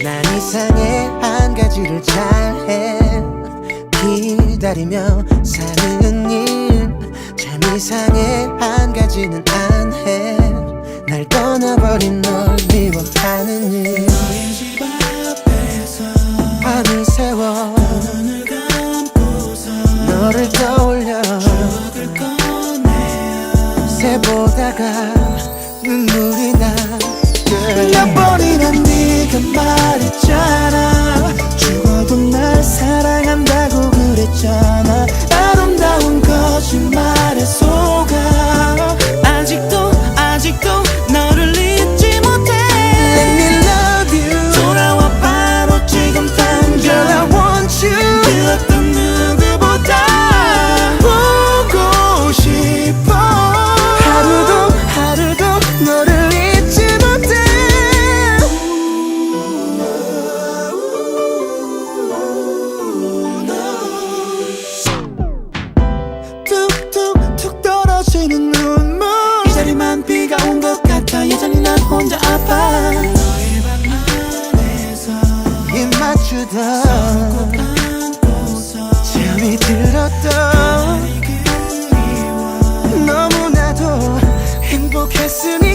난 이상해 한 가지를 잘해. 기다리며 사는 일참 이상해 한 가지는 안 해 날 떠나버린 널 미워하는 일. 너의 집 앞에서 밤을 세워 눈을 감고서 너를 떠올려 추억을 꺼내어 새보다가 눈물이 나. yeah. 넘치는 눈물. 이 자리만 비가 온 것 같아. 예전이 난 혼자 아파. 너의 방 안에서 입 맞추던 잠이 들었던 너무나도 행복했으니